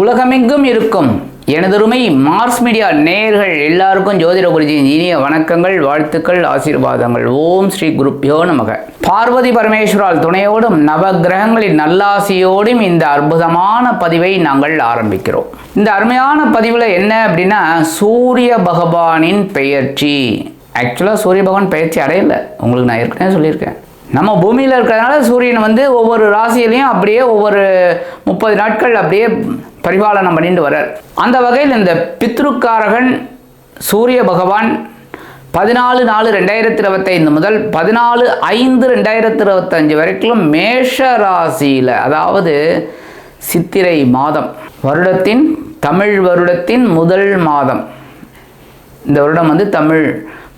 உலகமெங்கும் இருக்கும். எனதருமை மார்ஸ் மீடியா நேயர்கள் எல்லாருக்கும் ஜோதிட குருஜியின் இனிய வணக்கங்கள் வாழ்த்துக்கள் ஆசீர்வாதங்கள். ஓம் ஸ்ரீ குருப்பியோ நமக. பார்வதி பரமேஸ்வரால் துணையோடும் நவகிரகங்களின் நல்லாசியோடும் இந்த அற்புதமான பதிவை நாங்கள் ஆரம்பிக்கிறோம். இந்த அருமையான பதிவில் என்ன அப்படின்னா சூரிய பகவானின் பெயர்ச்சி. ஆக்சுவலாக சூரிய பகவான் பெயர்ச்சி அடையலை. உங்களுக்கு நான் ஏற்கனவே சொல்லியிருக்கேன். நம்ம பூமியில் இருக்கிறதுனால சூரியன் வந்து ஒவ்வொரு ராசியிலையும் அப்படியே ஒவ்வொரு முப்பது நாட்கள் அப்படியே பரிபாலனம் பண்ணிட்டு வர்றார். அந்த வகையில் இந்த பித்ருக்காரகன் சூரிய பகவான் பதினாலு நாலு ரெண்டாயிரத்தி இருபத்தைந்து முதல் பதினாலு ஐந்து ரெண்டாயிரத்தி இருபத்தஞ்சு வரைக்கும் மேஷ ராசியில் அதாவது சித்திரை மாதம் வருடத்தின் தமிழ் வருடத்தின் முதல் மாதம். இந்த வருடம் வந்து தமிழ்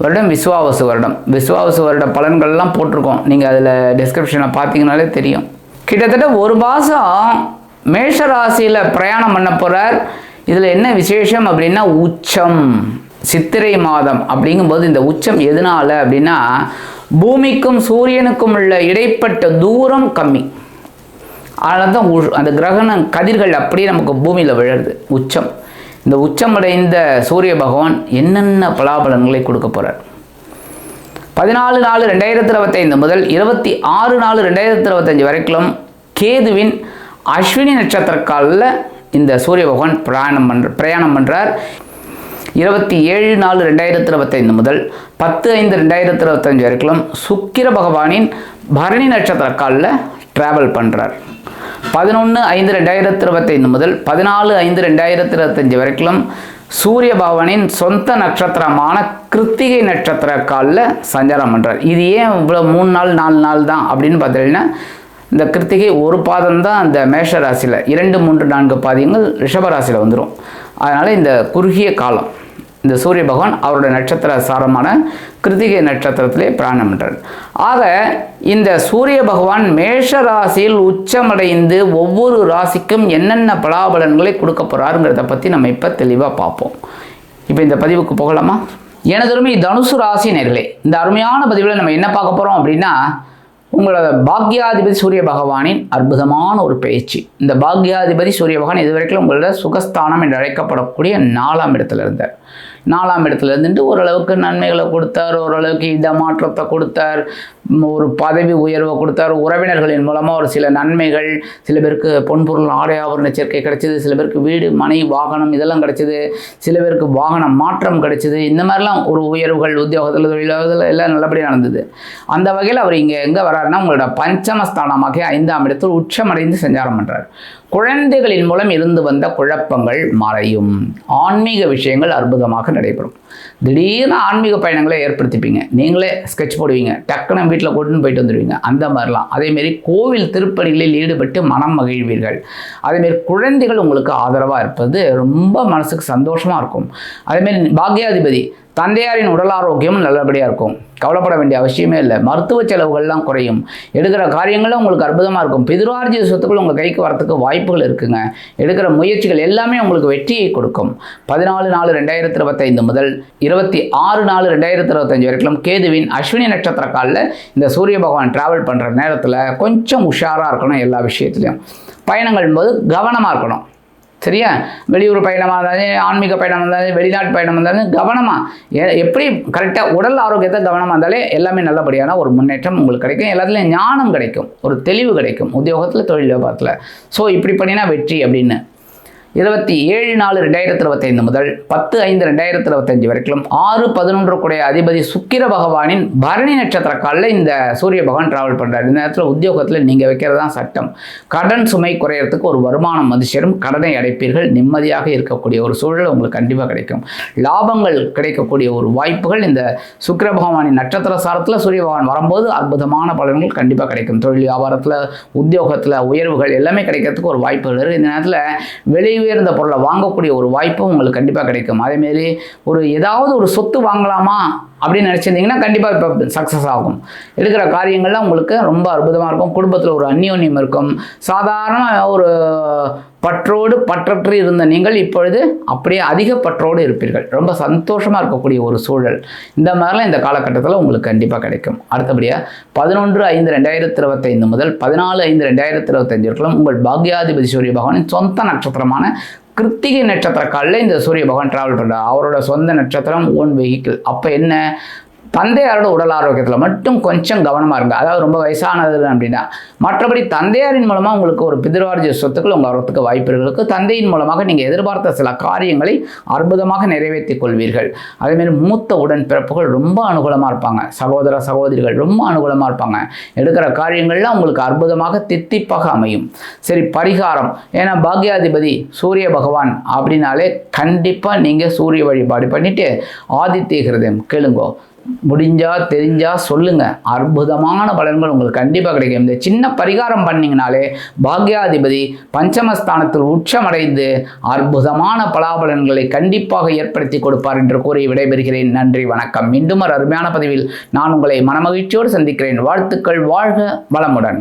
வருடம் விஸ்வாவசு வருடம். விஸ்வாவசு வருட பலன்கள்லாம் போட்டிருக்கோம். நீங்கள் அதில் டிஸ்கிரிப்ஷனில் பார்த்தீங்கனாலே தெரியும். கிட்டத்தட்ட ஒரு மாதம் மேஷ ராசியில் பிரயாணம் பண்ண போகிறார் இதில் என்ன விசேஷம் அப்படின்னா உச்சம் சித்திரை மாதம் அப்படிங்கும்போது இந்த உச்சம் எதனால அப்படின்னா பூமிக்கும் சூரியனுக்கும் உள்ள இடைப்பட்ட தூரம் கம்மி. அதனால தான் உ- அந்த கிரகண கதிர்கள் அப்படியே நமக்கு பூமியில் விழுறது. உச்சம். இந்த உச்சமடைந்த சூரிய பகவான் என்னென்ன பலாபலன்களை கொடுக்க போகிறார் பதினாலு நாலு ரெண்டாயிரத்தி இருபத்தைந்து முதல் இருபத்தி ஆறு நாலு ரெண்டாயிரத்தி இருபத்தஞ்சு வரைக்கும் கேதுவின் அஸ்வினி நட்சத்திர காலில் இந்த சூரிய பகவான் பிரயாணம் பண்ற பிரயாணம் பண்ணுறார் இருபத்தி ஏழு நாலு ரெண்டாயிரத்தி இருபத்தைந்து முதல் பத்து ஐந்து ரெண்டாயிரத்தி இருபத்தஞ்சு வரைக்கும் சுக்கிர பகவானின் பரணி நட்சத்திர காலில் ட்ராவல் பண்ணுறார் பதினொன்று ஐந்து ரெண்டாயிரத்தி இருபத்தைந்து முதல் பதினாலு ஐந்து ரெண்டாயிரத்தி இருபத்தஞ்சு வரைக்கும் சூரிய பகவானின் சொந்த நட்சத்திரமான கிருத்திகை நட்சத்திர காலில் சஞ்சாரம் பண்ணுறார் இது ஏன் இவ்வளோ மூணு நாள் நாலு நாள் தான் அப்படின்னு பார்த்தீங்கன்னா இந்த கிருத்திகை ஒரு பாதம் தான் அந்த மேஷ ராசியில் இரண்டு மூன்று நான்கு பாதியங்கள் ரிஷப ராசியில் வந்துடும் அதனால் இந்த குறுகிய காலம் இந்த சூரிய பகவான் அவருடைய நட்சத்திர சாரமான கிருத்திகை நட்சத்திரத்திலே பிராணம் பண்றார் ஆக இந்த சூரிய பகவான் மேஷ ராசியில் உச்சமடைந்து ஒவ்வொரு ராசிக்கும் என்னென்ன பலாபலன்களை கொடுக்க போகிறாருங்கிறத பற்றி நம்ம இப்போ தெளிவாக பார்ப்போம். இப்போ இந்த பதிவுக்கு போகலாமா? எனதருமை தனுசு ராசி நேர்களே இந்த அருமையான பதிவில் நம்ம என்ன பார்க்க போகிறோம் அப்படின்னா உங்களோட பாக்யாதிபதி சூரிய பகவானின் அற்புதமான ஒரு பயிற்சி இந்த பாக்யாதிபதி சூரிய பகவான் இதுவரைக்கும் உங்களோட சுகஸ்தானம் என்று அழைக்கப்படக்கூடிய நாலாம் இடத்துல இருந்தார். நாலாம் இடத்துல இருந்துட்டு ஓரளவுக்கு நன்மைகளை கொடுத்தார் ஓரளவுக்கு இடமாற்றத்தை கொடுத்தார். ஒரு பதவி உயர்வை கொடுத்தார். உறவினர்களின் மூலமாக ஒரு சில நன்மைகள் சில பேருக்கு பொன்பொருள் ஆடை ஆபரண சேர்க்கை கிடைச்சிது சில பேருக்கு வீடு மனை வாகனம் இதெல்லாம் கிடைச்சிது சில பேருக்கு வாகனம் மாற்றம் கிடைச்சிது. இந்த மாதிரிலாம் ஒரு உயர்வுகள் உத்தியோகத்தில் தொழிலாளர்கள் எல்லாம் நல்லபடியாக நடந்தது. அந்த வகையில் அவர் இங்கே எங்கே வராருன்னா உங்களோட பஞ்சமஸ்தானமாக ஐந்தாம் இடத்தில் உச்சமடைந்து சஞ்சாரம் பண்ணுறார் குழந்தைகளின் மூலம் இருந்து வந்த குழப்பங்கள் மறையும். ஆன்மீக விஷயங்கள் அற்புதமாக நடைபெறும். திடீர்னு ஆன்மீக பயணங்களை ஏற்படுத்திப்பீங்க. நீங்களே ஸ்கெட்ச் போடுவீங்க. டக்குன்னு வீட்டில் கொண்டுன்னு போயிட்டு வந்துடுவீங்க. அந்த மாதிரிலாம். அதேமாரி கோவில் திருப்பணிகளில் ஈடுபட்டு மனம் மகிழ்வீர்கள். அதேமாரி குழந்தைகள் உங்களுக்கு ஆதரவாக இருப்பது ரொம்ப மனசுக்கு சந்தோஷமாக இருக்கும். அதேமாரி பாக்யாதிபதி தந்தையாரின் உடல் ஆரோக்கியம் நல்லபடியாக இருக்கும். கவலைப்பட வேண்டிய அவசியமே இல்லை. மருத்துவ செலவுகள்லாம் குறையும். எடுக்கிற காரியங்களும் உங்களுக்கு அற்புதமாக இருக்கும். பிதுரார்ஜித சொத்துக்கள் உங்கள் கைக்கு வரத்துக்கு வாய்ப்புகள் இருக்குங்க. எடுக்கிற முயற்சிகள் எல்லாமே உங்களுக்கு வெற்றியை கொடுக்கும். பதினாலு நாலு ரெண்டாயிரத்தி இருபத்தைந்து முதல் இருபத்தி ஆறு நாலு ரெண்டாயிரத்தி இருபத்தஞ்சு வரைக்கும் கேதுவின் அஸ்வினி நட்சத்திர காலில் இந்த சூரிய பகவான் டிராவல் பண்ணுற நேரத்தில் கொஞ்சம் உஷாராக இருக்கணும் எல்லா விஷயத்துலையும். பயணங்கள் போது கவனமாக இருக்கணும். சரியா? வெளியூர் பயணமாக இருந்தாலும் ஆன்மீக பயணம் இருந்தாலும் வெளிநாட்டு பயணம் இருந்தாலும் கவனமாக எப்படி கரெக்டாக உடல் ஆரோக்கியத்தை கவனமாக இருந்தாலே எல்லாமே நல்லபடியான ஒரு முன்னேற்றம் உங்களுக்கு கிடைக்கும். எல்லாத்துலேயும் ஞானம் கிடைக்கும். ஒரு தெளிவு கிடைக்கும். உத்தியோகத்தில் தொழில் வியாபாரத்தில். ஸோ இப்படி பண்ணினா வெற்றி அப்படின்னு. இருபத்தி ஏழு நாலு ரெண்டாயிரத்தி இருபத்தைந்து முதல் பத்து ஐந்து ரெண்டாயிரத்தி இருபத்தஞ்சு வரைக்கும் ஆறு பதினொன்று கூடிய அதிபதி சுக்கிர பகவானின் பரணி நட்சத்திர காலில் இந்த சூரிய பகவான் டிராவல் பண்ணுறாரு இந்த நேரத்தில் உத்தியோகத்தில் நீங்கள் வைக்கிறது தான் சட்டம். கடன் சுமை குறையறதுக்கு ஒரு வருமானம் வந்து சேரும் கடனை அடைப்பீர்கள். நிம்மதியாக இருக்கக்கூடிய ஒரு சூழல் உங்களுக்கு கண்டிப்பாக கிடைக்கும். லாபங்கள் கிடைக்கக்கூடிய ஒரு வாய்ப்புகள் இந்த சுக்கிர பகவானின் நட்சத்திர சாரத்தில் சூரிய பகவான் வரும்போது அற்புதமான பலன்கள் கண்டிப்பாக கிடைக்கும். தொழில் வியாபாரத்தில் உத்தியோகத்தில் உயர்வுகள் எல்லாமே கிடைக்கிறதுக்கு ஒரு வாய்ப்புகள் இருக்குது இந்த நேரத்தில் வெளி உயர்ந்த பொருளை வாங்கக்கூடிய ஒரு வாய்ப்பும் உங்களுக்கு கண்டிப்பாக கிடைக்கும். அதேமாரி ஒரு ஏதாவது ஒரு சொத்து வாங்கலாமா? அப்படின்னு நினச்சிருந்தீங்கன்னா கண்டிப்பாக இப்போ சக்ஸஸ் ஆகும். எடுக்கிற காரியங்கள்லாம் உங்களுக்கு ரொம்ப அற்புதமாக இருக்கும். குடும்பத்தில் ஒரு அந்யோன்யம் இருக்கும். சாதாரண ஒரு பற்றோடு பற்றற்று இருந்த நீங்கள் இப்பொழுது அப்படியே அதிக பற்றோடு இருப்பீர்கள். ரொம்ப சந்தோஷமாக இருக்கக்கூடிய ஒரு சூழல். இந்த மாதிரிலாம் இந்த காலகட்டத்தில் உங்களுக்கு கண்டிப்பாக கிடைக்கும். அடுத்தபடியாக பதினொன்று ஐந்து ரெண்டாயிரத்தி இருபத்தைந்து முதல் பதினாலு ஐந்து ரெண்டாயிரத்தி இருபத்தஞ்சு வரைக்கும் உங்கள் பாக்யாதிபதி சூரிய பகவானின் சொந்த நட்சத்திரமான கிருத்திகை நட்சத்திர காலில் இந்த சூரிய பகவான் ட்ராவல் பண்ணுறார் அவரோட சொந்த நட்சத்திரம் ஓன் வெஹிக்கிள் அப்போ என்ன? தந்தையாரோட உடல் ஆரோக்கியத்தில் மட்டும் கொஞ்சம் கவனமாக இருங்க. அதாவது ரொம்ப வயசானது அப்படின்னா மற்றபடி தந்தையாரின் மூலமாக உங்களுக்கு ஒரு பிதிர்வார்ஜ சொத்துக்கள் உங்கள் வரத்துக்கு வாய்ப்பு இருக்கு. தந்தையின் மூலமாக நீங்கள் எதிர்பார்த்த சில காரியங்களை அற்புதமாக நிறைவேற்றிக் கொள்வீர்கள். அதேமாரி மூத்த உடன் பிறப்புகள் ரொம்ப அனுகூலமாக இருப்பாங்க. சகோதர சகோதரிகள் ரொம்ப அனுகூலமாக இருப்பாங்க. எடுக்கிற காரியங்கள்லாம் உங்களுக்கு அற்புதமாக தித்திப்பாக அமையும். சரி பரிகாரம். ஏன்னா பாக்யாதிபதி சூரிய பகவான் அப்படின்னாலே கண்டிப்பாக நீங்கள் சூரிய வழிபாடு பண்ணிவிட்டு ஆதித்ய ஹிருதயம் கேளுங்கோ. முடிஞ்சா தெரிஞ்சா சொல்லுங்க. அற்புதமான பலன்கள் உங்களுக்கு கண்டிப்பாக கிடைக்கும். இந்த சின்ன பரிகாரம் பண்ணிங்கனாலே பாக்யாதிபதி பஞ்சமஸ்தானத்தில் உச்சமடைந்து அற்புதமான பலாபலன்களை கண்டிப்பாக ஏற்படுத்தி கொடுப்பார் என்று கூறி விடைபெறுகிறேன். நன்றி வணக்கம். மீண்டும் ஒரு அருமையான பதிவில் நான் உங்களை மனமகிழ்ச்சியோடு சந்திக்கிறேன். வாழ்த்துக்கள் வாழ்க வளமுடன்.